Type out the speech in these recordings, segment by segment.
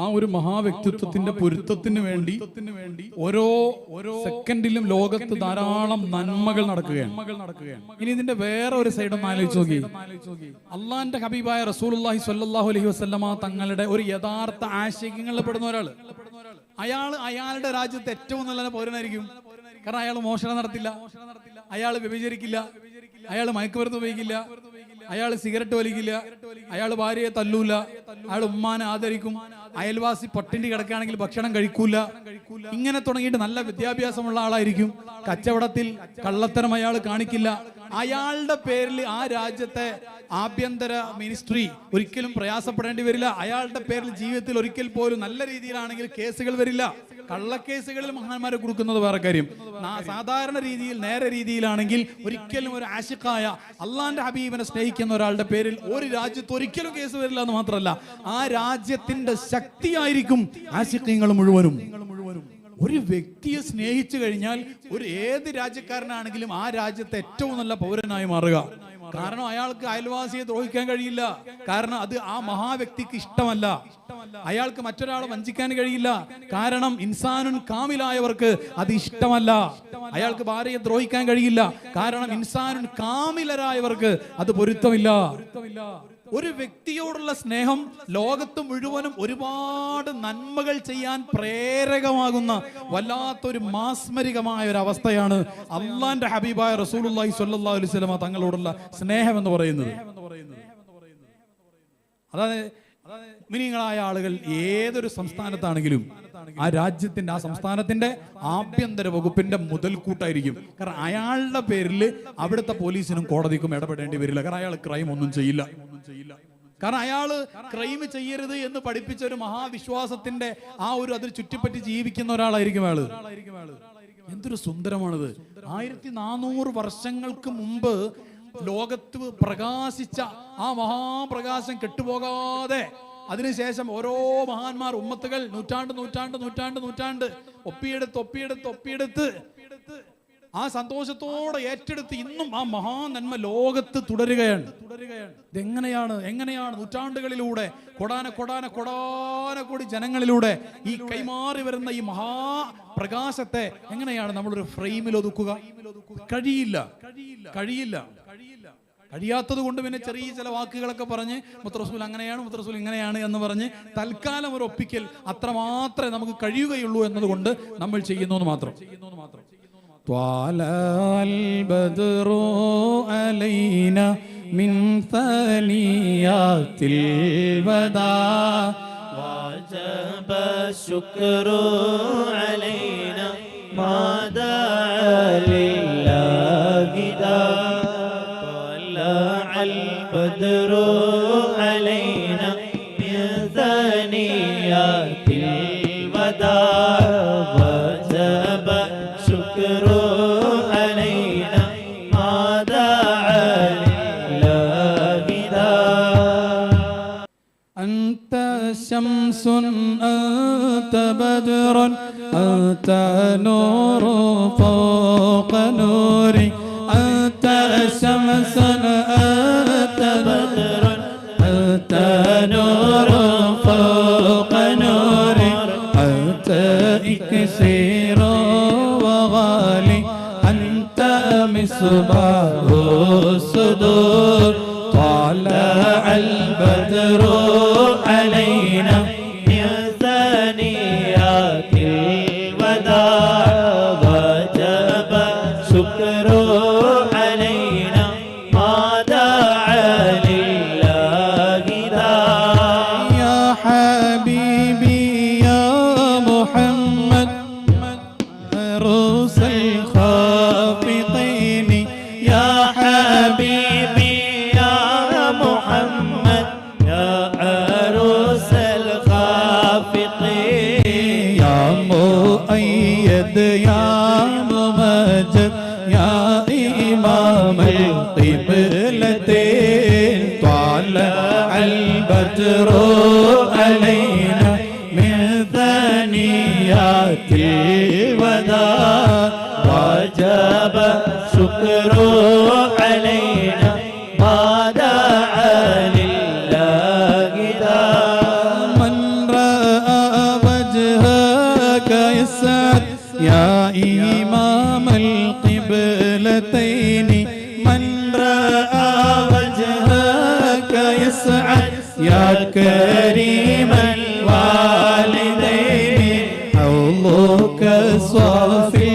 ആ ഒരു മഹാവ്യക്തിത്വത്തിന്റെ പൊരുത്തത്തിന് വേണ്ടി ഓരോ ഓരോ സെക്കൻഡിലും ലോകത്ത് ധാരാളം നന്മകൾ നടക്കുകയാണ്. ഇനി ഇതിന്റെ വേറെ ഒരു സൈഡ് ഒന്ന് ആലോചിച്ച് നോക്കി. അള്ളാന്റെ ഹബീബായ റസൂലുള്ളാഹി സ്വല്ലല്ലാഹു അലഹി വസ്ലമ തങ്ങളുടെ ഒരു യഥാർത്ഥ ആശയങ്ങളിൽ പെടുന്ന ഒരാൾ. അയാൾ അയാളുടെ രാജ്യത്ത് ഏറ്റവും നല്ല പൗരനായിരിക്കും. കാരണം അയാൾ മോഷണം നടത്തില്ല. അയാൾ വ്യഭിചരിക്കില്ല. അയാൾ മയക്കുമരുന്ന് ഉപയോഗിക്കില്ല. അയാൾ സിഗരറ്റ് വലിക്കില്ല. അയാൾ ഭാര്യയെ തല്ലൂല. അയാൾ ഉമ്മാനെ ആദരിക്കും. അയൽവാസി പട്ടിണി കിടക്കുകയാണെങ്കിൽ ഭക്ഷണം കഴിക്കൂല. ഇങ്ങനെ തുടങ്ങിയിട്ട് നല്ല വിദ്യാഭ്യാസമുള്ള ആളായിരിക്കും. കച്ചവടത്തിൽ കള്ളത്തരം അയാൾ കാണിക്കില്ല. അയാളുടെ പേരിൽ ആ രാജ്യത്തെ ആഭ്യന്തര മിനിസ്ട്രി ഒരിക്കലും പ്രയാസപ്പെടേണ്ടി വരില്ല. അയാളുടെ പേരിൽ ജീവിതത്തിൽ ഒരിക്കൽ പോലും നല്ല രീതിയിലാണെങ്കിൽ കേസുകൾ വരില്ല. കള്ളക്കേസുകളിൽ മഹാന്മാരെ കൊടുക്കുന്നത് വേറെ കാര്യം. സാധാരണ രീതിയിൽ നേരെ രീതിയിലാണെങ്കിൽ ഒരിക്കലും ഒരു ആശിക്കായ അള്ളാന്റെ ഹബീബിനെ സ്നേഹിക്കുന്ന ഒരാളുടെ പേരിൽ ഒരു രാജ്യത്ത് ഒരിക്കലും കേസ് വരില്ല എന്ന് മാത്രമല്ല ആ രാജ്യത്തിന്റെ ശക്തിയായിരിക്കും ആശിക്കങ്ങൾ മുഴുവനും. ഒരു വ്യക്തിയെ സ്നേഹിച്ചു കഴിഞ്ഞാൽ ഒരു ഏത് രാജ്യക്കാരനാണെങ്കിലും ആ രാജ്യത്തെ ഏറ്റവും നല്ല പൗരനായി മാറുക. കാരണം അയാൾക്ക് അയൽവാസിയെ ദ്രോഹിക്കാൻ കഴിയില്ല. കാരണം അത് ആ മഹാവ്യക്തിക്ക് ഇഷ്ടമല്ല. അയാൾക്ക് മറ്റൊരാളെ വഞ്ചിക്കാൻ കഴിയില്ല. കാരണം ഇൻസാനുൻ കാമിലായവർക്ക് അത് ഇഷ്ടമല്ല. അയാൾക്ക് ഭാര്യയെ ദ്രോഹിക്കാൻ കഴിയില്ല. കാരണം ഇൻസാനുൻ കാമിലരായവർക്ക് അത് പൊരുത്തമില്ല. ഒരു വ്യക്തിയോടുള്ള സ്നേഹം ലോകത്ത് മുഴുവനും ഒരുപാട് നന്മകൾ ചെയ്യാൻ പ്രേരകമാകുന്ന വല്ലാത്തൊരു മാസ്മരികമായ ഒരു അവസ്ഥയാണ് അള്ളാന്റെ ഹബീബായ റസൂലുള്ളാഹി സ്വല്ലല്ലാഹു അലൈഹി വസല്ലമ തങ്ങളോടുള്ള സ്നേഹം എന്ന് പറയുന്നത്. അതായത് മിനിങ്ങളായ ആളുകൾ ഏതൊരു സംസ്ഥാനത്താണെങ്കിലും ആ രാജ്യത്തിന്റെ ആ സംസ്ഥാനത്തിന്റെ ആഭ്യന്തര വകുപ്പിന്റെ മുതൽക്കൂട്ടായിരിക്കും കാരണം അയാളുടെ പേരിൽ അവിടുത്തെ പോലീസിനും കോടതിക്കും ഇടപെടേണ്ടി വരില്ല. കാരണം അയാൾ ക്രൈം ഒന്നും ചെയ്യില്ല. കാരണം അയാൾ ക്രൈം ചെയ്യരുത് എന്ന് പഠിപ്പിച്ച ഒരു മഹാവിശ്വാസത്തിന്റെ ആ ഒരു അതിൽ ചുറ്റിപ്പറ്റി ജീവിക്കുന്ന ഒരാളായിരിക്കും അയാൾ. എന്തൊരു സുന്ദരമാണിത്. ആയിരത്തി നാനൂറ് വർഷങ്ങൾക്ക് മുമ്പ് ലോകത്ത് പ്രകാശിച്ച ആ മഹാപ്രകാശം കെട്ടുപോകാതെ അതിനുശേഷം ഓരോ മഹാന്മാർ ഉമ്മത്തുകൾ നൂറ്റാണ്ട് നൂറ്റാണ്ട് നൂറ്റാണ്ട് നൂറ്റാണ്ട് ഒപ്പിയെടുത്ത് ഒപ്പിയെടുത്ത് ഒപ്പിയെടുത്ത് ആ സന്തോഷത്തോടെ ഏറ്റെടുത്ത് ഇന്നും ആ മഹാനന്മ ലോകത്ത് തുടരുകയാണ്. തുടരുകയാണ് ഇതെങ്ങനെയാണ്? എങ്ങനെയാണ്? നൂറ്റാണ്ടുകളിലൂടെ കൊടാന കൊടാന കൊടാന കോടി ജനങ്ങളിലൂടെ ഈ കൈമാറി വരുന്ന ഈ മഹാ പ്രകാശത്തെ എങ്ങനെയാണ് നമ്മളൊരു ഫ്രെയിമിൽ ഒതുക്കുക? കഴിയില്ല. കഴിയില്ല. കഴിയില്ല കഴിയാത്തത് കൊണ്ട് പിന്നെ ചെറിയ ചില വാക്കുകളൊക്കെ പറഞ്ഞ് മുത്തറസൂൽ അങ്ങനെയാണ് മുത്തറസൂൽ ഇങ്ങനെയാണ് എന്ന് പറഞ്ഞ് തൽക്കാലം ഒരു ഒപ്പിക്കൽ അത്രമാത്രമേ നമുക്ക് കഴിയുകയുള്ളൂ എന്നതുകൊണ്ട് നമ്മൾ ചെയ്യുന്നു മാത്രം ചെയ്യുന്നു മാത്രം. طلع البدر علينا من ثنيات الوداع. وجب الشكر علينا ما دعا لله دا طلع البدر شمس أنت بدر أنت نور فوق نوري. أنت شمس أنت بدر أنت نور فوق نوري. أنت إكسير وغالي أنت مصباح الصدور. طلع البدر يا إمام القبلتين طلع البدر علينا من ثنيات الوداع وجب شكر يا كريم الوالدين حوضك صافي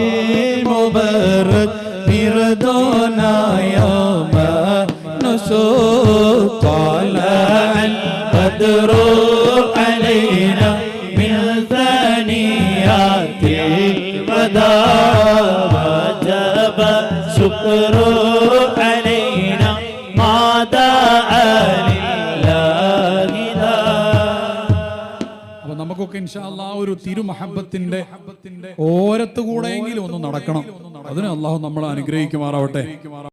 المبارك بردنا يوم نشوط طلع البدر علينا من ثنيات الوداع. وجب شكر നമുക്കൊക്കെ ഇൻഷാല്ല ഒരു തിരുമഹബത്തിന്റെ ഓരത്തുകൂടെയെങ്കിലും ഒന്ന് നടക്കണം. അതിന് അള്ളാഹു നമ്മളെ അനുഗ്രഹിക്കുമാറാവട്ടെ.